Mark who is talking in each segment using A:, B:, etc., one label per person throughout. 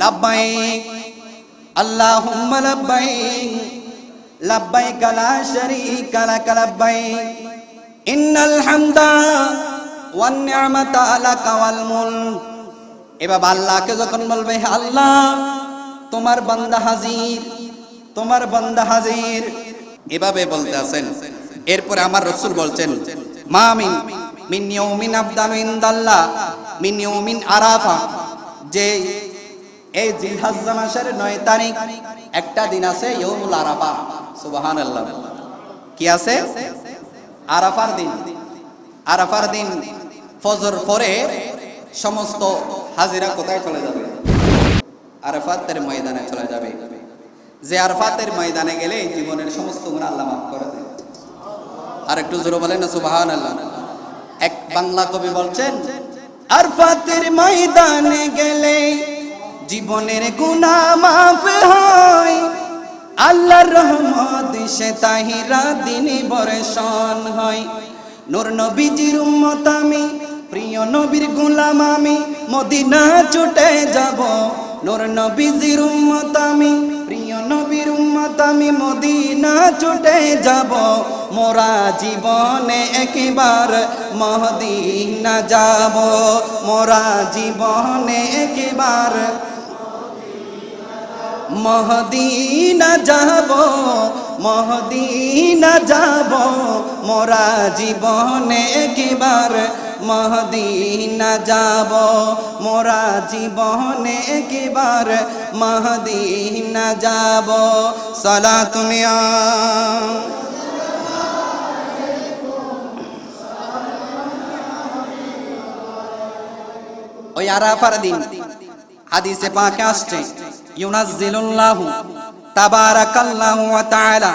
A: লাব্বাইক, আল্লাহুম্মা লাব্বাইক লাব্বাইক লা শারীকা লাক লাব্বাইক। ইন্নাল হামদা ওয়ান নি'মাতা লাকা এবার আল্লাহকে যখন বলবে আল্লাহ, তোমার বান্দা হাজির, তোমার বান্দা হাজির। এভাবে বলতে আছেন। এরপরে আমার রসুল বলছেন মামিন মিন ইয়াউমিন আফদালু ইনদাল্লাহ, মিন ইয়াউমিন আরাফা। যে এই জিলহজ্জা মাসের 9 তারিখ। একটা দিন আছে ইয়াউমুল আরাফা। সুবহানাল্লাহ। কি আছে? আরাফার দিন। আরাফার দিন ফজর পরে সমস্ত হাজিরা কোথায় চলে যাবে? আরাফাতের ময়দানে চলে যাবে। যে আরাফাতের ময়দানে গেলে জীবনের সমস্ত গুণ আল্লাহ মাফ করে দেয় আর একটু জোরে বলেন না সুবাহান আল্লাহ এক বাংলা কবি বলছেন, আরফাতের ময়দানে গেলে জীবনের গুণা মাফ হয়। আল্লাহর রহমত সে তাহিরা দিনে বর্ষণ হয়। নূর নবীজির উম্মত আমি, প্রিয় নবীর গোলাম আমি, মদিনা ছুটে যাব। নূর নবীজির উম্মত আমি, প্রিয় নবীর উম্মত আমি, মদিনা ছুটে যাব। মোরা জীবনে একবার মহদিনা যাব। মোরা জীবনে একবার মহদিনা যাব মহদিনা যাব, মোরা জীবনে একবার মহদিনা যাব, মোরা জীবনে একবার মহদিনা যাব। সালা তুমি ওই আরাফার দিন, হাদিসে পাকে আসছে। ইউনাজ্জিলুল্লাহু তাবারাকাল্লাহু ওয়া তাআলা।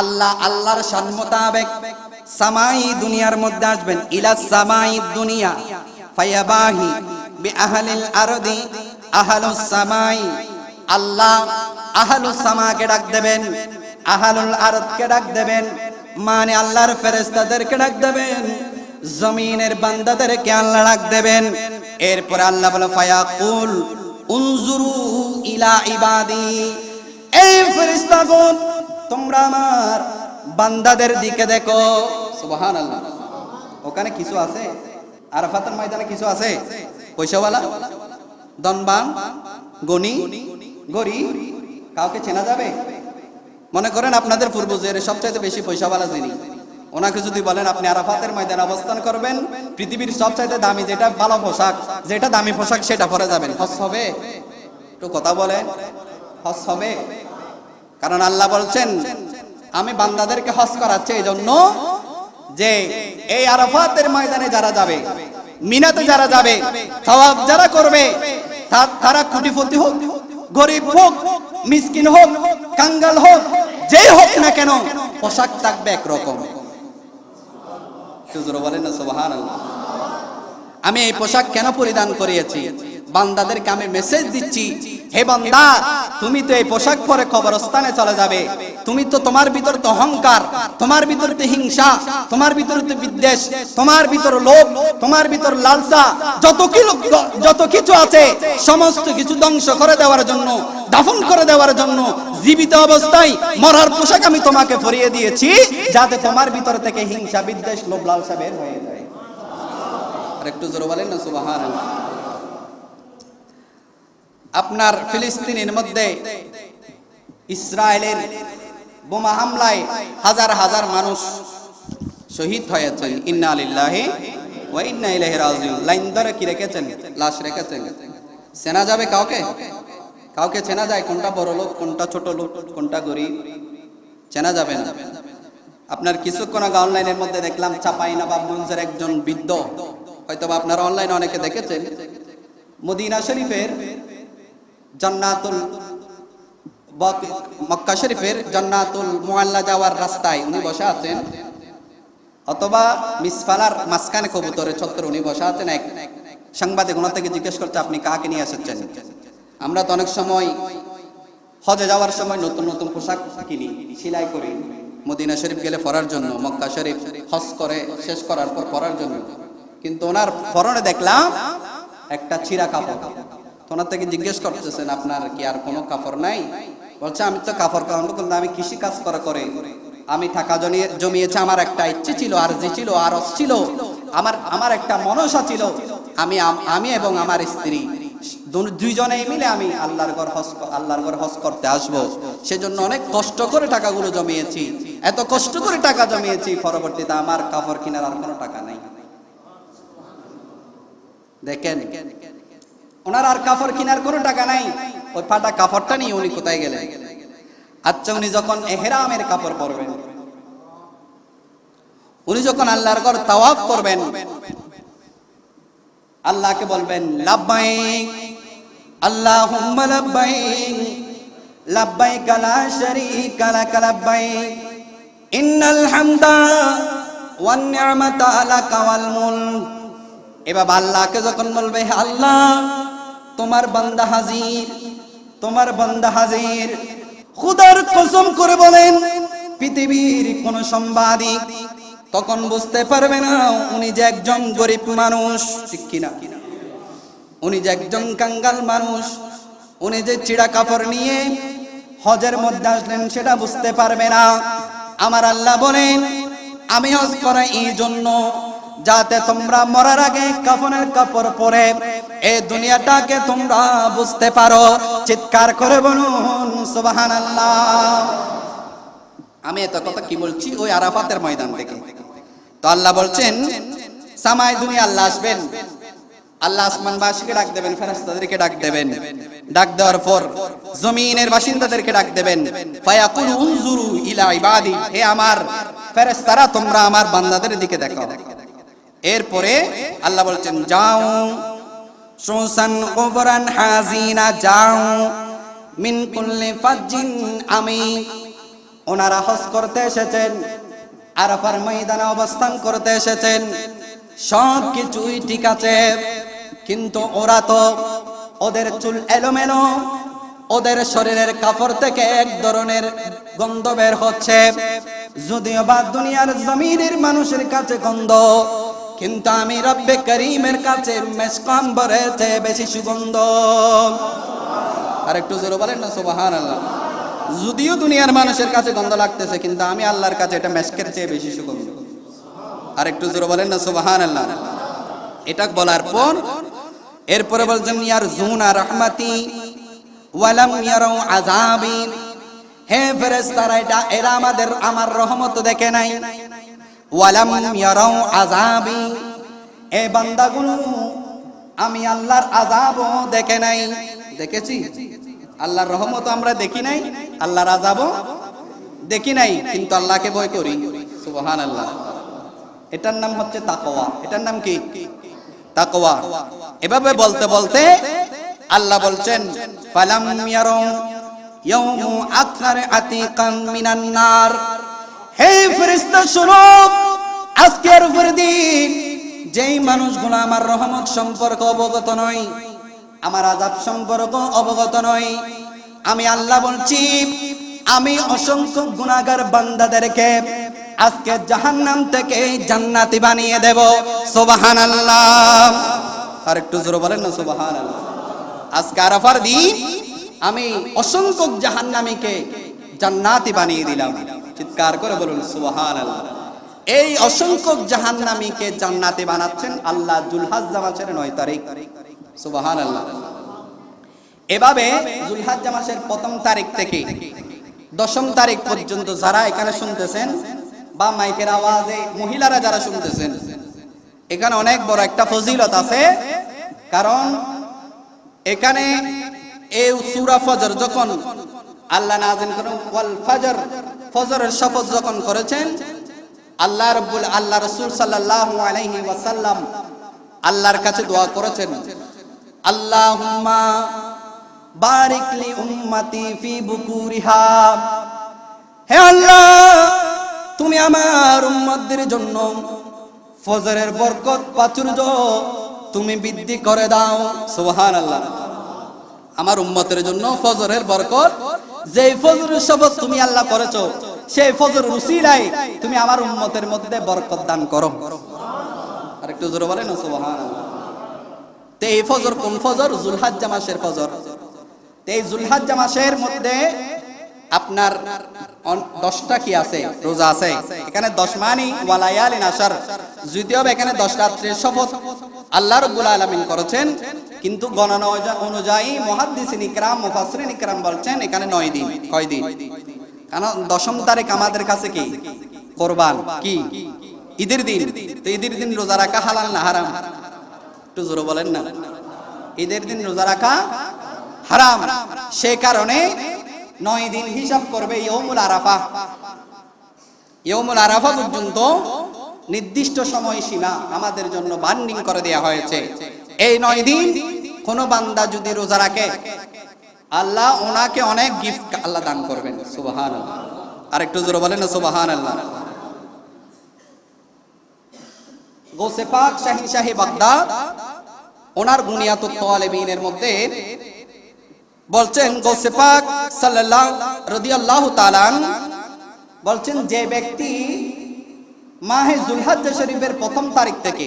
A: আল্লাহ আল্লাহর শান মোতাবেক সামাই দুনিয়ার মধ্যে আসবেন। ইলা সামাই দুনিয়া। ফায়াবাহি বি আহলিল আরদি আহলুস সামাই। আল্লাহ আহলুস সামাকে ডাক দেবেন, আহলুল আরদকে ডাক দেবেন মানে আল্লাহর ফেরেশতাদেরকে ডাক দেবেন, জমিনের বান্দাদেরকে আল্লাহ ডাক দেবেন। এরপর আল্লাহ বলে, ফায়াকুল ওখানে কিছু আছে? আরাফাতের ময়দানে কিছু আছে? পয়সাওয়ালা? দনবান? গনি? গরি? কাউকে চেনা যাবে? মনে করেন আপনাদের পূর্বজের সবচাইতে বেশি পয়সাওয়ালা যিনি। ওনাকে যদি বলেন, আপনি আরাফাতের ময়দানে অবস্থান করবেন, পৃথিবীর সবচাইতে দামি যেটা, ভালো পোশাক, যেটা দামি পোশাক সেটা পরে যাবেন। হস হবে? একটু কথা বলেন। হস হবে? কারণ আল্লাহ বলছেন, আমি বান্দাদেরকে হস করাচ্ছি এই জন্য যে এই আরাফাতের ময়দানে যারা যাবে, মিনাতে যারা যাবে, সওয়াব যারা করবে তারা কোটিপতি হোক, গরিব হোক, মিসকিন হোক, কাঙ্গাল হোক, যেই হোক না কেন, পোশাক থাকবে একরকম। হুজুর বলেন না সোহান আমি এই পোশাক কেন পরিধান করিয়েছি? বান্দাদেরকে আমি মেসেজ দিচ্ছি, হে বান্দা, তুমি তো এই পোশাক পরে কবরস্থানে চলে যাবে। তুমি তো তোমার ভিতর তো অহংকার, তোমার ভিতর তো হিংসা, তোমার ভিতর তো বিদ্বেষ, তোমার ভিতর লোভ, তোমার ভিতর লালসা। যত কি যত কিছু আছে, সমস্ত কিছু ধ্বংস করে দেওয়ার জন্য, দাফন করে দেওয়ার জন্য, জীবিত অবস্থায় মরার পোশাক আমি তোমাকে পরিয়ে দিয়েছি, যাতে তোমার ভিতর থেকে হিংসা, বিদ্বেষ, লোভ, লালসা বের হয়ে যায়। আর একটু জোরে বলেন না সুবাহান আপনার ফিলিস্তিনের মধ্যে ইসরায়েলের বোমা হামলায় হাজার হাজার মানুষ শহীদ হয়েছেন। ইন্না আলিল্লাহি ওয়া ইন্না ইলাইহি রাজিউন। লাইন ধরে কি রেখেছেন? লাশ রেখেছেন। যাবে কাউকে? কাউকে চেনা যায়? কোনটা বড় লোক, কোনটা ছোট লোক, কোনটা গরিব? চেনা যাবে না। আপনার কিছুক্ষণ আগে অনলাইনের মধ্যে দেখলাম চাপাই নবাবগঞ্জের একজন বৃদ্ধ। হয়তো আপনারা অনলাইনে অনেকে দেখেছেন। মদিনা শরীফের জান্নাতুল মক্কা শরীফের জান্নাতুল মুআল্লা যাওয়ার রাস্তায় উনি বসে আছেন। অথবা মিসফালার মাঝখানে কবুতরের ছত্র উনি বসে আছেন। এক সাংবাদিক ওনার থেকে জিজ্ঞেস করছে, আপনি কাকে নিয়ে এসেছেন? আমরা তো অনেক সময় হজে যাওয়ার সময় নতুন নতুন পোশাক কিনি, সেলাই করি। মদিনা শরীফ গেলে পরার জন্য, মক্কা শরীফ হজ করে, শেষ করার পর পরার জন্য। কিন্তু ওনার পরনে দেখলাম একটা চিরা কাপড়। তো ওনার থেকে জিজ্ঞেস করতেছেন, আপনার কি আর কোনো কাপড় নাই? বলছে, আমি তো কাপড় কামড় করলে আমি কৃষি কাজ করা করে। আমি টাকা জমিয়ে জমিয়েছে, আমার একটা ইচ্ছে ছিল আর যে ছিল আর ছিল, আমার আমার একটা মনসা ছিল। আমি আমি এবং আমার স্ত্রী, দু- দুইজনেই মিলে আমি আল্লাহর ঘর ক- আল্লাহর ঘর হজ করতে আসব। সেজন্য অনেক কষ্ট করে টাকাগুলো জমিয়েছি। এত কষ্ট করে টাকা জমিয়েছি, পরবর্তীতে আমার কাপড় কেনার আর কোনো টাকা নাই। দেখেন ওনার আর কাপড় কেনার কোনো টাকা নাই। ওই ফাটা কাপড়টা নিয়ে উনি কোথায় গেলেন? আচ্ছা উনি যখন এহেরামের কাপড় পরবেন, উনি যখন আল্লাহর ঘর তাওয়াফ করবেন, আল্লাহকে বলবেন, লাব্বাইক, আল্লাহুম্মা লাব্বাইক লাব্বাইক লা শারীকা লাক, লাব্বাইক, ইন্নাল হামদা ওয়ান নি'মাতা লাকা ওয়াল মুলক। এবার আল্লাহকে যখন বলবে, আল্লাহ তোমার বান্দা হাজির, তোমার বান্দা হাজির। খুদার কসম করে বলেন, পৃথিবীর কোন সাংবাদিক তখন বুঝতে পারবে না, উনি যে একজন গরিব মানুষ, ঠিক কিনা? উনি যে একজন কাঙ্গাল মানুষ, উনি যে চিড়া কাপড় নিয়ে হজের মধ্যে আসলেন, সেটা বুঝতে পারবে না। আমার আল্লাহ বলেন, আমি হজ করা এই জন্য যাতে তোমরা মরার আগে কাফনের কাপড় পরে এই দুনিয়াটাকে তোমরা বুঝতে পারো। চিৎকার করে বলুন সুবাহান আমি এত কথা কি বলছি? ওই আরাফাতের ময়দান থেকে। তো আল্লাহ বলছেন, সামাই দুনিয়া আল্লাহ আসবেন। আল্লাহ আসমান বাসীকে ডাক দেবেন, ফেরেশতাদেরকে ডাক দেবেন। ডাক দেওয়ার পর জমিনের বাসিন্দাদেরকে ডাক দেবেন। ফায়াকুল উনজুরু ইলা ইবাদি, হে আমার ফেরেশতারা, তোমরা আমার বান্দাদের দিকে দেখো। এরপরে আল্লাহ বলছেন, যাও সুসান কবরান হাজিনা, যাও, মিন কুল্লি ফাজ্জিন আমি ওনারা হজ করতে এসেছেন, আরাফার ময়দানে অবস্থান করতে এসেছেন সব কিছুই ঠিক আছে, কিন্তু ওরা তো ওদের চুল এলোমেলো, ওদের শরীরের কাপড় থেকে এক ধরনের গন্ধ বের হচ্ছে, যদিও বা দুনিয়ার জমিনের মানুষের কাছে গন্ধ কিন্তু আমি রব্বে করিমের কাছে মেসকম্বরের চেয়ে বেশি সুগন্ধ। আর একটু জোরে বলেন না সুবাহান আল্লাহ যদিও দুনিয়ার মানুষের কাছে গন্ধ লাগতেছে, কিন্তু আমি আল্লাহর কাছে এটা মেশকের চেয়ে বেশি সুগন্ধ। আর একটু জোরে বলেন না সুবাহান আল্লাহ এটা বলার পর এরপরে বলছেন, ইয়ার জুনা রহমাতি ওয়ালাম ইয়ারাউ আযাবি। হে ফেরেশতারা, এটা, এরা আমাদের, আমার রহমত দেখে নাই। ওয়ালাম ইয়ারাউ আযাবি। এই বান্দাগুলো, আমি আল্লাহর আযাবও দেখে নাই। দেখেছি? আল্লাহর রহমত আমরা দেখি নাই, আল্লাহর আযাবও দেখি নাই, কিন্তু আল্লাহকে ভয় করি। সুবহানাল্লাহ। এটার নাম হচ্ছে তাকওয়া। এটার নাম কি? তাকওয়া। এভাবে বলতে বলতে আল্লাহ বলছেন, ফালাম ইয়ারু ইয়াউমু আকসার আতিকাম মিনান নার। হে ফেরেশতা, শুনো, আজকের উপর দিন যেই মানুষগুলো আমার রহমত সম্পর্ক অবগত নয়, আমার আজাব সম্পর্ক অবগত নয়, আমি আল্লাহ বলছি, আমি অসংখ্য গুণাগার বান্দাদেরকে আজকে জাহান্নাম থেকে জান্নাতি বানিয়ে দেব। সুবহান আল্লাহ আর একটু জোরে বলেন না সুবহান আল্লাহ আজকে আরাফার দিন আমি অসংখ্য জাহান্নামীকে জান্নাতি বানিয়ে দিলাম। চিৎকার করে বলুন সুবহান এই অসংখ্য জাহান্নামীকে জান্নাতি বানাচ্ছেন আল্লাহ জুলহাজ্জা মাসের নয় তারিখ। সুবহান আল্লাহ এভাবে জুলহাজ্জা মাসের প্রথম তারিখ থেকে দশম তারিখ পর্যন্ত যারা এখানে শুনতেছেন বা মাইকের আওয়াজে মহিলারা যারা শুনতেছেন, এখানে অনেক বড় একটা ফজিলত আছে। কারণ এখানে এই সূরা ফজর যখন আল্লাহ নাযিল করেন, ওয়াল ফজর ফজরের শপথ যখন করেছেন, আল্লাহ রাব্বুল আল্লাহ রাসূল সাল্লাল্লাহু আলাইহি ওয়াসাল্লাম আল্লাহর কাছে দোয়া করেছেন, আল্লাহুম্মা বারিক লি উম্মতি ফি বুকুরিহা। হে আল্লাহ, তুমি আমার উম্মতদের জন্য ফজরের বরকত, প্রাচুর্য তুমি বৃদ্ধি করে দাও। সুবহানাল্লাহ। আমার উম্মতের জন্য ফজরের বরকত যে ফজরের শপথ তুমি আল্লাহ করেছ, সেই ফজর রুসিলাই তুমি আমার উন্মতের মধ্যে বরকত দান করো। আর একটু জোরে বলেন তো এই ফজর কোন ফজর? জুলহাজ্জা মাসের ফজর। তো এই জুলহাজ্জা মাসের মধ্যে আপনার দশটা কি আছে? রোজা আছে। এখানে দশ মানি ওয়ালায়ালিন আসার যদিও এখানে দশ রাত্রের শপথ আল্লাহ রব্বুল আলামিন করেছেন, কিন্তু গণনা অনুযায়ী মহাদ্দিসিন ইকরাম, মুফাসসিরিন ইকরাম বলছেন এখানে নয় দিন। কয় দিন? কারণ দশম তারিখ আমাদের কাছে কি? কোরবান। কি? ঈদের দিন। তো ঈদের দিন রোজা রাখা হালাল না হারাম? একটু জোরে বলেন না। ঈদের দিন রোজা রাখা হারাম। সে কারণে নয় দিন হিসাব করবে ইয়মুল আরাফা। ইয়মুল আরাফা পর্যন্ত নির্দিষ্ট সময় সীমা আমাদের জন্য বান্ডিং করে দেয়া হয়েছে। এই নয় দিন কোন বান্দা যদি রোজা রাখে, আল্লাহ ওনাকে অনেক গিফট আল্লাহ দান করবেন। সুবাহান আর একটু জোরে বলেন সুবাহান আল্লাহ গোসে পাক শাহি শাহি বাগদাদ, ওনার বুনিয়াতুত তালেবিনের মধ্যে বলছেন গোসে পাক তাআলা বলছেন যে ব্যক্তি মাহে জুলহাজ্জা শরীফের প্রথম তারিখ থেকে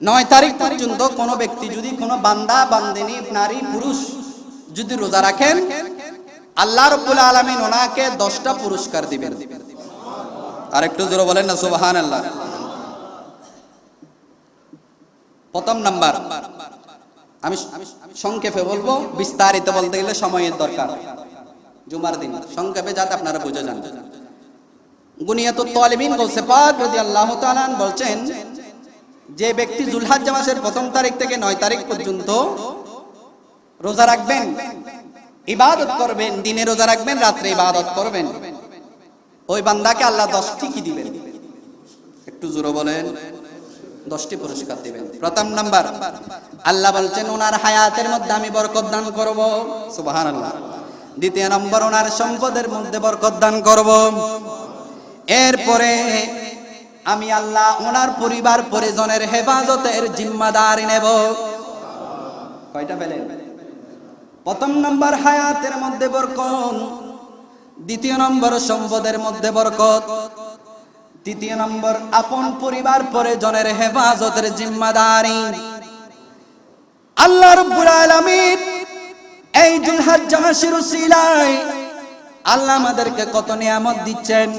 A: নয় তারিখ পর্যন্ত কোনো ব্যক্তি যদি কোনো বান্দা, বান্দিনী, নারী, পুরুষ যদি রোজা রাখেন, আল্লাহ রব্বুল আলামিন ওনাকে দশটা পুরস্কার দিবেন। আর একটু জোরে বলেন না, সুবহানাল্লাহ। প্রথম নাম্বার আমি সংক্ষেপে বলব, বিস্তারিত বলতে গেলে সময়ের দরকার। জুমার দিন। সংক্ষেপে যাতে আপনারা বুঝে যান। গুনিয়াতুত তালিবিন গৌসে পাক রাদিয়াল্লাহু তাআলা বলছেন, যে ব্যক্তি জুলহাজ্জা মাসের প্রথম তারিখ থেকে নয় তারিখ পর্যন্ত রোজা রাখবেন, ইবাদত করবেন, দিনে রোজা রাখবেন, রাত্রে ইবাদত করবেন, ওই বান্দাকে আল্লাহ দশটি কি দিবেন? একটু জোরে বলেন। দশটি পুরস্কার দিবেন। প্রথম নাম্বার, আল্লাহ বলছেন, ওনার হায়াতের মধ্যে আমি বরকত দান করব। সুবাহান আল্লাহ দ্বিতীয় নম্বর, ওনার সম্পদের মধ্যে বরকত দান করব। এরপরে, আমি আল্লাহ ওনার পরিবার পরিজনের হেফাজতের জিম্মাদারি নেব। কয়টা পেলেন? প্রথম নম্বর, হায়াতের মধ্যে বরকত। দ্বিতীয় নম্বর, সম্পদের মধ্যে বরকত। তৃতীয় নম্বর, আপন পরিবার পরিজনের হেফাজতের জিম্মাদারি। আল্লাহ রব্বুল আলামিন এই জুলহাজ্জা মাসের উসিলায় আল্লাহ আমাদেরকে কত নিয়ামত দিচ্ছেন।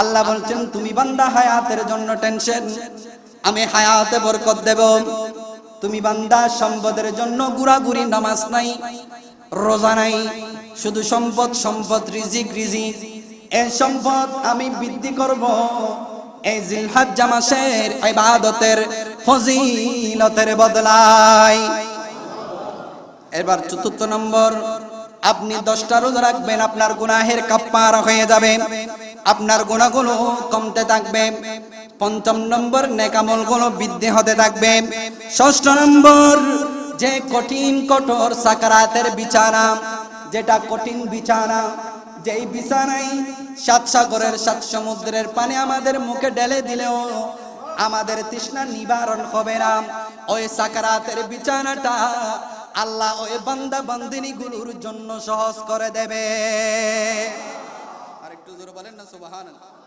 A: আল্লাহ বলছেন, তুমি বান্দা, হায়াতের জন্য টেনশন। আমি হায়াতে বরকত দেব। তুমি বান্দা, সম্পদের জন্য গুড়াগুড়ি নামাজ নাই, রোজা নাই। শুধু সম্পদ সম্পদ, রিজিক রিজিক। এই সম্পদ আমি বৃদ্ধি করব। এই জিলহাজ্জা মাসের ইবাদতের ফজিলতের বদলায়। এবার চতুর্থ নম্বর, আপনি দশটা রোজা রাখবেন, আপনার গুনাহের কাপ্পার হয়ে যাবে। আপনার গুণাগুলো কমতে থাকবে। পঞ্চম নম্বর নেকামলগুলো বৃদ্ধি হতে থাকবে। ষষ্ঠ নম্বর, যে কঠিন কঠোর সাকারাতের বিছানা, যেটা কঠিন বিছানা যেই বিছানাই সাত সাগরের সাত সমুদ্রের পানি আমাদের মুখে ঢেলে দিলেও আমাদের তৃষ্ণা নিবারণ হবে না। ওই সাকারাতের বিছানাটা আল্লাহ ওই বান্দা বান্দিনী গুলোর জন্য সহজ করে দেবে। আর একটু জোরে বলেন না, সুবহানাল্লাহ।